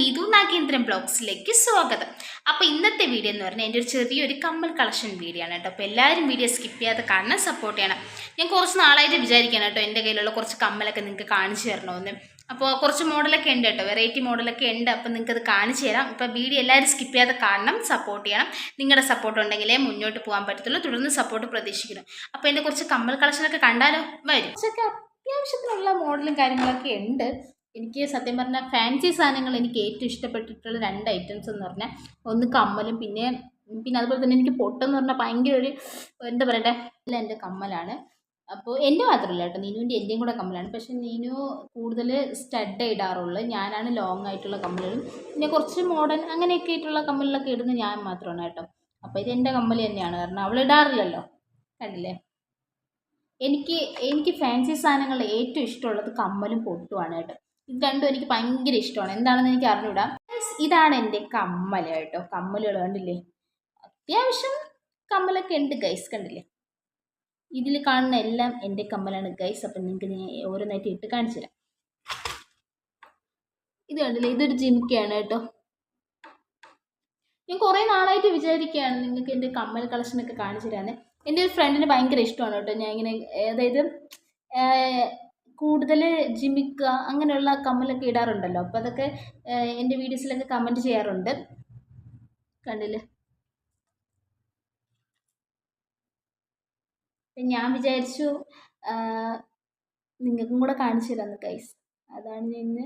നീതു നാഗേന്ദ്രൻ ബ്ലോഗ്സിലേക്ക് സ്വാഗതം. അപ്പോൾ ഇന്നത്തെ വീഡിയോ എന്ന് പറഞ്ഞാൽ എന്റെ ഒരു ചെറിയൊരു കമ്മൽ കളക്ഷൻ വീഡിയോ ആണ് കേട്ടോ. അപ്പോൾ എല്ലാവരും വീഡിയോ സ്കിപ്പ് ചെയ്യാതെ കാണാൻ സപ്പോർട്ട് ചെയ്യണം. ഞാൻ കുറച്ച് നാളായിട്ട് വിചാരിക്കണം കേട്ടോ എന്റെ കയ്യിലുള്ള കുറച്ച് കമ്മലൊക്കെ നിങ്ങൾക്ക് കാണിച്ചു തരണമെന്ന് അപ്പോൾ കുറച്ച് മോഡലൊക്കെ ഉണ്ട് കേട്ടോ. വെറൈറ്റി മോഡലൊക്കെ ഉണ്ട്. അപ്പോൾ നിങ്ങൾക്ക് അത് കാണിച്ചു തരാം. ഇപ്പോൾ വീഡിയോ എല്ലാവരും സ്കിപ്പ് ചെയ്യാതെ കാണണം സപ്പോർട്ട് ചെയ്യണം. നിങ്ങളുടെ സപ്പോർട്ട് ഉണ്ടെങ്കിലേ മുന്നോട്ട് പോകാൻ പറ്റത്തുള്ളൂ. തുടർന്ന് സപ്പോർട്ട് പ്രതീക്ഷിക്കണം അപ്പോൾ എന്റെ കുറച്ച് കമ്മൽ കളക്ഷനൊക്കെ കണ്ടാലോ? വരും. കുറച്ചൊക്കെ അത്യാവശ്യത്തിനുള്ള മോഡലും കാര്യങ്ങളൊക്കെ ഉണ്ട്. എനിക്ക് സത്യം പറഞ്ഞാൽ ഫാൻസി സാധനങ്ങൾ എനിക്ക് ഏറ്റവും ഇഷ്ടപ്പെട്ടിട്ടുള്ള രണ്ട് ഐറ്റംസ് എന്ന് പറഞ്ഞാൽ ഒന്ന് കമ്മലും പിന്നെ പിന്നെ അതുപോലെ തന്നെ എനിക്ക് പൊട്ടെന്ന് പറഞ്ഞാൽ ഭയങ്കര ഒരു എന്താ പറയട്ടെ അല്ല എന്റെ കമ്മലാണ്. അപ്പോൾ എന്റെ മാത്രമല്ല കേട്ടോ നീനുവിന്റെ എന്റെയും കൂടെ കമ്മലാണ്. പക്ഷേ നീനു കൂടുതൽ സ്റ്റഡ് ഇടാറുള്ളൂ. ഞാനാണ് ലോങ് ആയിട്ടുള്ള കമ്മലുകളും പിന്നെ കുറച്ച് മോഡേൺ അങ്ങനെയൊക്കെ ആയിട്ടുള്ള കമ്മലിലൊക്കെ ഇടുന്നത് ഞാൻ മാത്രമാണ് കേട്ടോ. അപ്പോൾ ഇത് എന്റെ കമ്മൽ തന്നെയാണ്. കാരണം അവൾ ഇടാറില്ലല്ലോ. കണ്ടില്ലേ? എനിക്ക് എനിക്ക് ഫാൻസി സാധനങ്ങളിൽ ഏറ്റവും ഇഷ്ടമുള്ളത് കമ്മലും പൊട്ടുമാണ് കേട്ടോ. ഇത് രണ്ടും എനിക്ക് ഭയങ്കര ഇഷ്ടമാണ്. എന്താണെന്ന് എനിക്ക് Guys, ഇതാണ് എന്റെ കമ്മൽ കേട്ടോ. കമ്മലുകൾ കണ്ടില്ലേ? അത്യാവശ്യം കമ്മലൊക്കെ ഉണ്ട് ഗൈസ് കണ്ടില്ലേ? ഇതിൽ കാണുന്ന എല്ലാം എന്റെ കമ്മലാണ് ഗൈസ് അപ്പം നിങ്ങൾക്ക് ഓരോന്നായിട്ട് ഇട്ട് കാണിച്ചു തരാം. ഇത് കണ്ടില്ലേ? ഇതൊരു ജിമിക്കയാണ് കേട്ടോ. ഞാൻ കുറേ നാളായിട്ട് വിചാരിക്കുകയാണ് നിങ്ങൾക്ക് എന്റെ കമ്മൽ കളക്ഷനൊക്കെ കാണിച്ചു തരാൻ എന്റെ ഒരു ഫ്രണ്ടിന് ഭയങ്കര ഇഷ്ടമാണ് കേട്ടോ. ഞാൻ ഇങ്ങനെ അതായത് കൂടുതൽ ജിമിക്ക അങ്ങനെയുള്ള കമ്മലൊക്കെ ഇടാറുണ്ടല്ലോ. അപ്പോൾ അതൊക്കെ എന്റെ വീഡിയോസിലൊക്കെ കമന്റ് ചെയ്യാറുണ്ട്. കണ്ടില്ലേ? ഞാൻ വിചാരിച്ചു നിങ്ങൾക്കും കൂടെ കാണിച്ചു തരാമെന്ന് കൈസ് അതാണ് ഞാൻ ഇന്ന്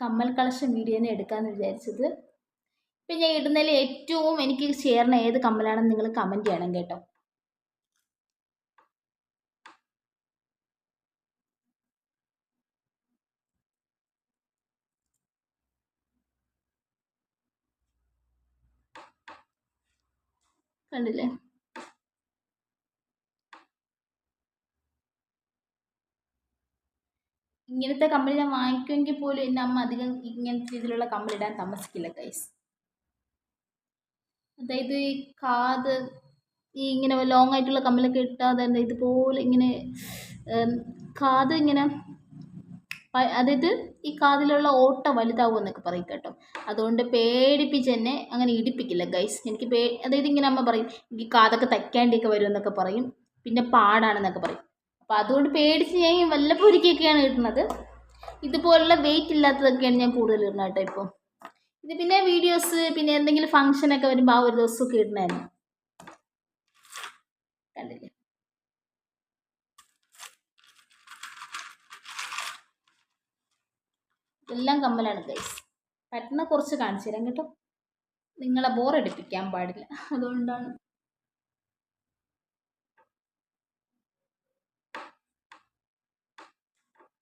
കമ്മൽ കളക്ഷൻ വീഡിയോ തന്നെ എടുക്കാമെന്ന് വിചാരിച്ചത്. ഇപ്പം ഞാൻ ഇടുന്നതിൽ ഏറ്റവും എനിക്ക് ചേർന്ന ഏത് കമ്മലാണെന്ന് നിങ്ങൾ കമന്റ് ചെയ്യണം കേട്ടോ. കണ്ടില്ലേ? ഇങ്ങനത്തെ കമ്പിളി ഞാൻ വാങ്ങിക്കുമെങ്കിൽ പോലും എന്റെ അമ്മ അധികം ഇങ്ങനത്തെ രീതിയിലുള്ള ഇടാൻ താമസിക്കില്ല കൈസ് അതായത് ഈ കാത് ഈ ഇങ്ങനെ ലോങ് ആയിട്ടുള്ള കമ്പിളൊക്കെ ഇട്ടാൽ തന്നെ ഇതുപോലെ ഇങ്ങനെ കാത് ഇങ്ങനെ അതായത് ഈ കാതിലുള്ള ഓട്ട വലുതാവും എന്നൊക്കെ പറയും കേട്ടോ. അതുകൊണ്ട് പേടിപ്പിച്ച് എന്നെ അങ്ങനെ ഇടിപ്പിക്കില്ല ഗൈസ് എനിക്ക് പേ അതായത് ഇങ്ങനെ അമ്മ പറയും എനിക്ക് കാതൊക്കെ തയ്ക്കാണ്ടിയൊക്കെ വരും എന്നൊക്കെ പറയും. പിന്നെ പാടാണെന്നൊക്കെ പറയും. അപ്പോൾ അതുകൊണ്ട് പേടിച്ച് ഞാൻ വല്ലപ്പൊരിക്കൊക്കെയാണ് ഇടുന്നത്. ഇതുപോലുള്ള വെയിറ്റ് ഇല്ലാത്തതൊക്കെയാണ് ഞാൻ കൂടുതൽ ഇടുന്നത് കേട്ടോ ഇപ്പോൾ ഇത് പിന്നെ വീഡിയോസ് പിന്നെ എന്തെങ്കിലും ഫംഗ്ഷനൊക്കെ വരുമ്പോൾ ആ ഒരു ദിവസമൊക്കെ ഇടുന്നതായിരുന്നു കണ്ടില്ലേ? ഇതെല്ലാം കമ്മലാണ് ഗൈസ് പറ്റുന്ന കുറച്ച് കാണിച്ചു തരാം കേട്ടോ. നിങ്ങളെ ബോറടിപ്പിക്കാൻ പാടില്ല. അതുകൊണ്ടാണ്.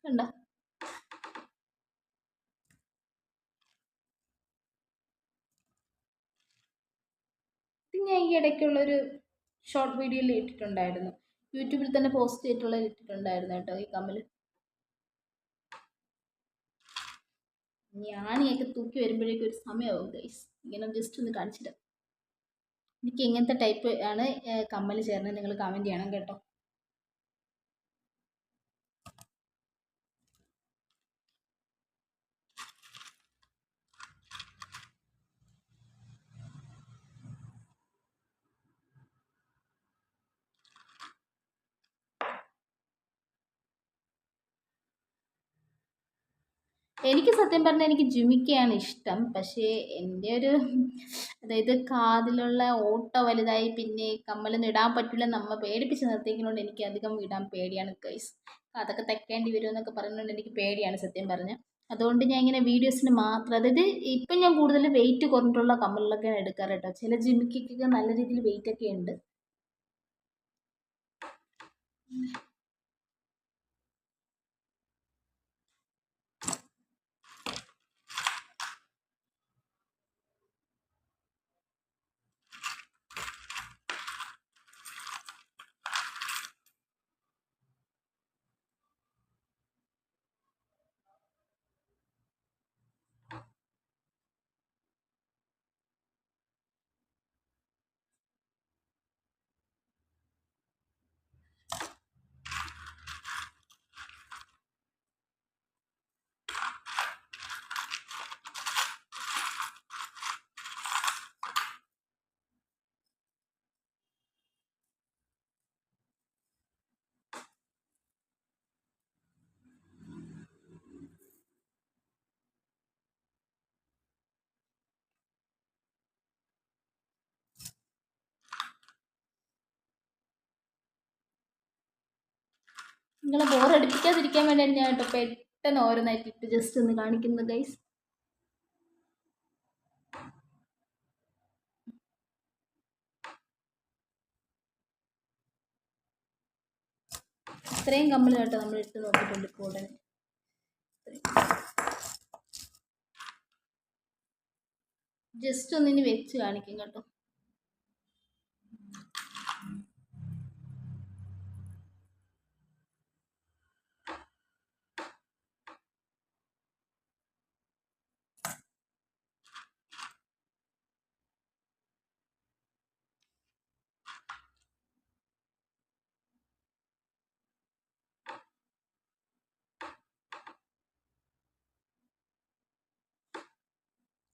കണ്ടോ? ഞാൻ ഈ ഇടയ്ക്കുള്ളൊരു ഷോർട്ട് വീഡിയോയിൽ ഇട്ടിട്ടുണ്ടായിരുന്നു. യൂട്യൂബിൽ തന്നെ പോസ്റ്റ് ചെയ്തിട്ടുള്ള ഇട്ടിട്ടുണ്ടായിരുന്നു കേട്ടോ ഈ കമ്മൽ ഞാണിയൊക്കെ തൂക്കി വരുമ്പോഴേക്കും ഒരു സമയമാവും ഗൈസ് ഇങ്ങനെ ജസ്റ്റ് ഒന്ന് കാണിച്ചിട്ട്. എനിക്ക് എങ്ങനത്തെ ടൈപ്പ് ആണ് കമ്മൽ ചേർന്നത്. നിങ്ങൾ കമന്റ് ചെയ്യണം കേട്ടോ. എനിക്ക് സത്യം പറഞ്ഞാൽ എനിക്ക് ജുമിക്കയാണ് ഇഷ്ടം. പക്ഷേ എന്റെ ഒരു അതായത് കാതിലുള്ള ഓട്ട വലുതായി പിന്നെ കമ്മലൊന്നും ഇടാൻ പറ്റില്ല നമ്മ പേടിപ്പിച്ച് നിർത്തിക്കുന്നതുകൊണ്ട് എനിക്ക് അധികം ഇടാൻ പേടിയാണ് ഗൈസ് അതൊക്കെ തയ്ക്കേണ്ടി വരുമെന്നൊക്കെ പറയുന്നതുകൊണ്ട് എനിക്ക് പേടിയാണ് സത്യം പറഞ്ഞാൽ അതുകൊണ്ട് ഞാൻ ഇങ്ങനെ വീഡിയോസിന് മാത്രം അതായത് ഇപ്പം ഞാൻ കൂടുതൽ വെയിറ്റ് കുറഞ്ഞിട്ടുള്ള കമ്മലിലൊക്കെയാണ് എടുക്കാറ് കേട്ടോ. ചില ജിമിക്കൊക്കെ നല്ല രീതിയിൽ വെയിറ്റ് ഒക്കെ ഉണ്ട്. നിങ്ങളെ ബോറടിപ്പിക്കാതിരിക്കാൻ വേണ്ടി ഞാൻ കേട്ടോ പെട്ടെന്ന് ഓരോന്നായിട്ട് ഇട്ട് ജസ്റ്റ് ഒന്ന് കാണിക്കുന്നത് ഗൈസ് ഇത്രയും കമ്മൽ കേട്ടോ നമ്മൾ ഇട്ട് നോക്കിയിട്ടുണ്ട് ഇപ്പോൾ ഉടനെ. ജസ്റ്റ് ഒന്നിനി വെച്ച് കാണിക്കും കേട്ടോ.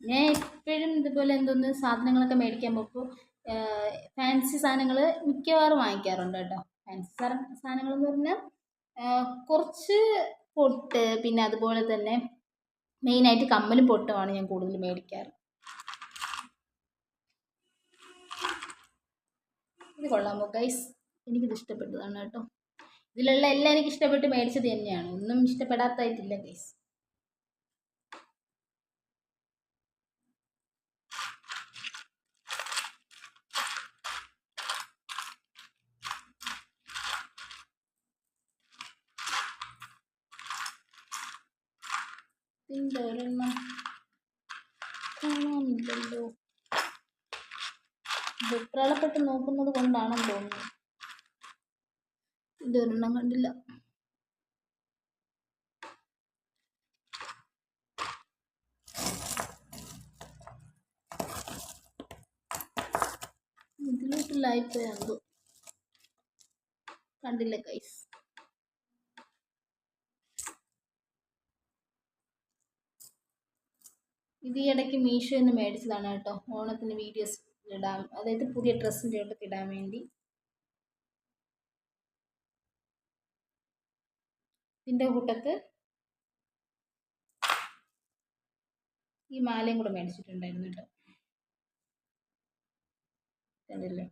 ഞാൻ എപ്പോഴും ഇതുപോലെ എന്തോന്ന് സാധനങ്ങളൊക്കെ മേടിക്കാൻ പോകുമ്പോൾ ഫാൻസി സാധനങ്ങൾ മിക്കവാറും വാങ്ങിക്കാറുണ്ട് കേട്ടോ. ഫാൻസി സാധനങ്ങൾ എന്ന് പറഞ്ഞാൽ കുറച്ച് പൊട്ട് പിന്നെ അതുപോലെ തന്നെ മെയിനായിട്ട് കമ്മലും പൊട്ടുമാണ് ഞാൻ കൂടുതൽ മേടിക്കാറ്. ഇത് കൊള്ളാമോ ഗൈസ് എനിക്കിത് ഇഷ്ടപ്പെട്ടതാണ് കേട്ടോ. ഇതിലുള്ള എല്ലാം എനിക്ക് ഇഷ്ടപ്പെട്ട് മേടിച്ചത് തന്നെയാണ്. ഒന്നും ഇഷ്ടപ്പെടാത്തതായിട്ടില്ല ഗൈസ് ഇതിന്റെ ഒരെണ്ണം കാണാനില്ലല്ലോ. വെപ്രാളപ്പെട്ട് നോക്കുന്നത് കൊണ്ടാണെന്ന് തോന്നുന്നു. ഇതൊരെണ്ണം കണ്ടില്ല. ഇതിലോട്ടില്ലായിപ്പോയി എന്തോ. കണ്ടില്ല കൈസ് ഇത് ഈ ഇടയ്ക്ക് മീഷോയിൽ നിന്ന് മേടിച്ചതാണ് കേട്ടോ. ഓണത്തിന് വീഡിയോസ് ഇടാൻ അതായത് പുതിയ ഡ്രസ്സിന്റെ ഇടയ്ക്ക് ഇടാൻ വേണ്ടി. ഇതിന്റെ കൂട്ടത്ത് ഈ മാലയും കൂടെ മേടിച്ചിട്ടുണ്ടായിരുന്നു കേട്ടോ. കണ്ടില്ലേ?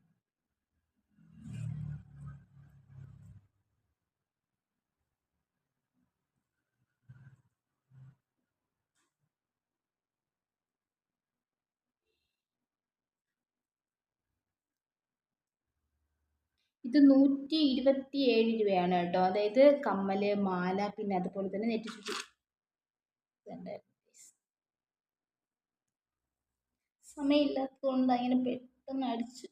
ഇത് നൂറ്റി ഇരുപത്തി ഏഴ് രൂപയാണ് കേട്ടോ. അതായത് കമ്മൽ മാല പിന്നെ അതുപോലെ തന്നെ നെറ്റി ചുറ്റി. സമയമില്ലാത്തതുകൊണ്ട് അങ്ങനെ പെട്ടെന്ന് അടിച്ച്.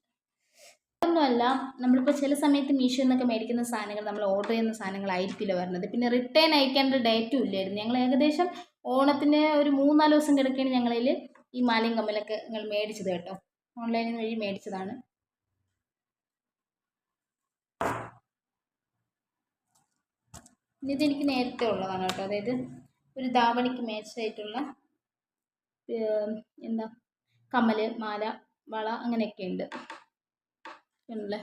ഒന്നുമല്ല നമ്മളിപ്പോൾ ചില സമയത്ത് മീഷോ എന്നൊക്കെ മേടിക്കുന്ന സാധനങ്ങൾ നമ്മൾ ഓർഡർ ചെയ്യുന്ന സാധനങ്ങളായിരിക്കില്ല വരുന്നത്. പിന്നെ റിട്ടേൺ അയക്കേണ്ട ഡേറ്റും ഇല്ലായിരുന്നു. ഞങ്ങൾ ഏകദേശം ഓണത്തിന് ഒരു മൂന്നാൽ ദിവസം കിടക്കുകയാണ് ഞങ്ങളിൽ ഈ മാലയും കമ്മലൊക്കെ ഞങ്ങൾ മേടിച്ചത് കേട്ടോ. ഓൺലൈനിൽ വഴി മേടിച്ചതാണ്. ഇതെനിക്ക് നേരത്തെ ഉള്ളതാണ് കേട്ടോ. അതായത് ഒരു ധാവണിക്ക് മേച്ചായിട്ടുള്ള എന്താ കമ്മൽ മാല വള അങ്ങനെയൊക്കെ ഉണ്ട്. ഉണ്ടല്ലേ?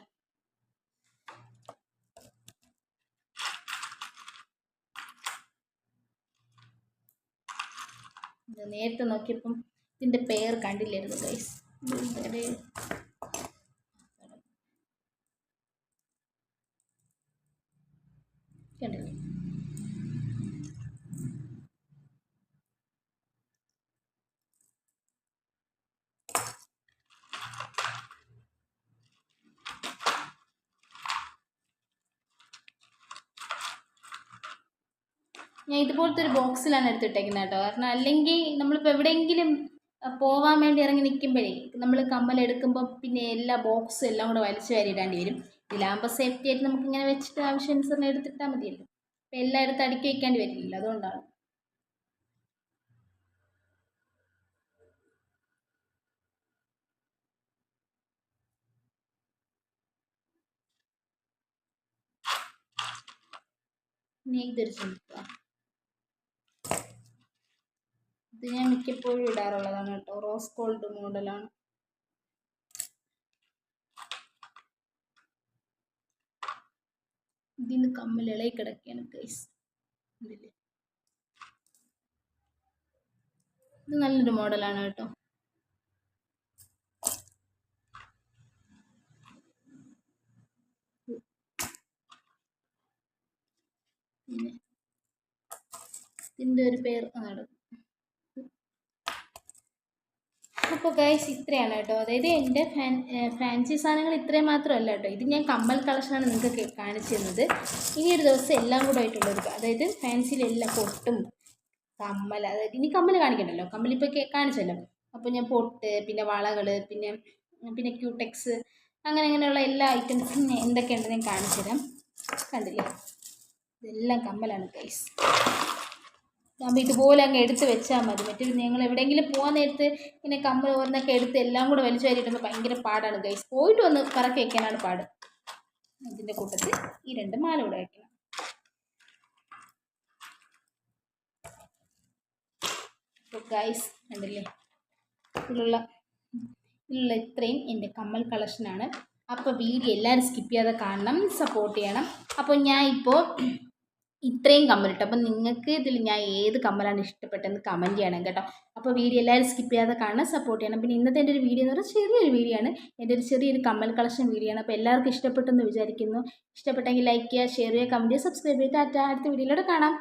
നേരത്തെ നോക്കിയപ്പം ഇതിന്റെ പേർ കണ്ടില്ലായിരുന്നു ഗൈസ് കണ്ടില്ലേ? ഞാൻ ഇതുപോലത്തെ ഒരു ബോക്സിലാണ് എടുത്തിട്ടേക്കുന്നത് കേട്ടോ. കാരണം അല്ലെങ്കിൽ നമ്മളിപ്പോൾ എവിടെയെങ്കിലും പോവാൻ വേണ്ടി ഇറങ്ങി നിൽക്കുമ്പോഴേ നമ്മൾ കമ്മൽ എടുക്കുമ്പോൾ പിന്നെ എല്ലാ ബോക്സും എല്ലാം കൂടെ വലിച്ചു വാരിയിടാണ്ടി വരും. ഇതിലാകുമ്പോൾ സേഫ്റ്റി ആയിട്ട് നമുക്ക് ഇങ്ങനെ വെച്ചിട്ട് ആവശ്യാനുസരണം എടുത്തിട്ടാൽ മതിയല്ലോ. അപ്പം എല്ലായിടത്തും അടുക്കി വയ്ക്കേണ്ടി വരില്ലല്ലോ അതുകൊണ്ടാണ്. നീ ഇതൊരു ഇത് ഞാൻ മിക്കപ്പോഴും ഇടാറുള്ളതാണ് കേട്ടോ. റോസ് ഗോൾഡ് മോഡലാണ്. ഇതിന് കമ്മൽ ഇളകി കിടക്കുകയാണ് കൈസ് ഇത് നല്ലൊരു മോഡലാണ് കേട്ടോ. ഇതിന്റെ ഒരു പേർ ആണ് അപ്പോൾ ഗൈസ് ഇത്രയാണ് കേട്ടോ. അതായത് എന്റെ ഫാൻ ഫാൻസി സാധനങ്ങൾ ഇത്രയും മാത്രമല്ല കേട്ടോ. ഇത് ഞാൻ കമ്മൽ കളക്ഷനാണ് നിങ്ങൾക്ക് കാണിച്ചു തന്നത്. ഇനി ഒരു ദിവസം എല്ലാം കൂടെ ആയിട്ടുള്ളൊരു അതായത് ഫാൻസിയിലെല്ലാം പൊട്ടും കമ്മൽ. അതായത് ഇനി കമ്മൽ കാണിക്കണ്ടല്ലോ. കമ്മൽ ഇപ്പോൾ കാണിച്ചല്ലോ. അപ്പോൾ ഞാൻ പൊട്ട് പിന്നെ വളകൾ പിന്നെ പിന്നെ ക്യൂടെക്സ് അങ്ങനെ അങ്ങനെയുള്ള എല്ലാ ഐറ്റംസും എന്തൊക്കെയുണ്ടെന്ന് ഞാൻ കാണിച്ചു തരാം. കണ്ടില്ലേ? ഇതെല്ലാം കമ്മലാണ് ഗൈസ് അപ്പോൾ ഇതുപോലെ അങ്ങ് എടുത്ത് വെച്ചാൽ മതി. മറ്റൊരു നിങ്ങൾ എവിടെയെങ്കിലും പോകാൻ നേരത്ത് ഇങ്ങനെ കമ്മൽ ഓരോന്നൊക്കെ എടുത്ത് എല്ലാം കൂടെ വലിച്ചു വാരിയിടുമ്പോൾ ഭയങ്കര പാടാണ്. ഗൈസ് പോയിട്ട് വന്ന് പറക്കി വയ്ക്കാനാണ് പാട്. ഇതിന്റെ കൂട്ടത്തിൽ ഈ രണ്ട് മാല കൂടെ വയ്ക്കണം ഗൈസ് കണ്ടില്ലേ? ഇതിലുള്ള ഇതിലുള്ള ഇത്രയും എന്റെ കമ്മൽ കളക്ഷനാണ് അപ്പോൾ വീഡിയോ എല്ലാവരും സ്കിപ്പ് ചെയ്യാതെ കാണണം സപ്പോർട്ട് ചെയ്യണം. അപ്പോൾ ഞാൻ ഇപ്പോൾ ഇത്രയും കമ്മലിട്ടു. അപ്പം നിങ്ങൾക്ക് ഇതിൽ ഞാൻ ഏത് കമ്മലാണ് ഇഷ്ടപ്പെട്ടെന്ന് കമന്റ് ചെയ്യണം കേട്ടോ. അപ്പോൾ വീഡിയോ എല്ലാവരും സ്കിപ്പ് ചെയ്യാതെ കാണാൻ സപ്പോർട്ട് ചെയ്യണം. പിന്നെ ഇന്നത്തെ എന്റെ ഒരു വീഡിയോ എന്ന് പറഞ്ഞാൽ ചെറിയൊരു വീഡിയോ ആണ്. എന്റെ ഒരു ചെറിയൊരു കമ്മൽ കളക്ഷൻ വീഡിയോ ആണ്. അപ്പോൾ എല്ലാവർക്കും ഇഷ്ടപ്പെട്ടെന്ന് വിചാരിക്കുന്നു. ഇഷ്ടപ്പെട്ടെങ്കിൽ ലൈക്ക് ചെയ്യുക ഷെയർ ചെയ്യുക കമന്റ് ചെയ്യുക സബ്സ്ക്രൈബ് ചെയ്യുക. അടുത്ത വീഡിയോയിലൂടെ കാണാം.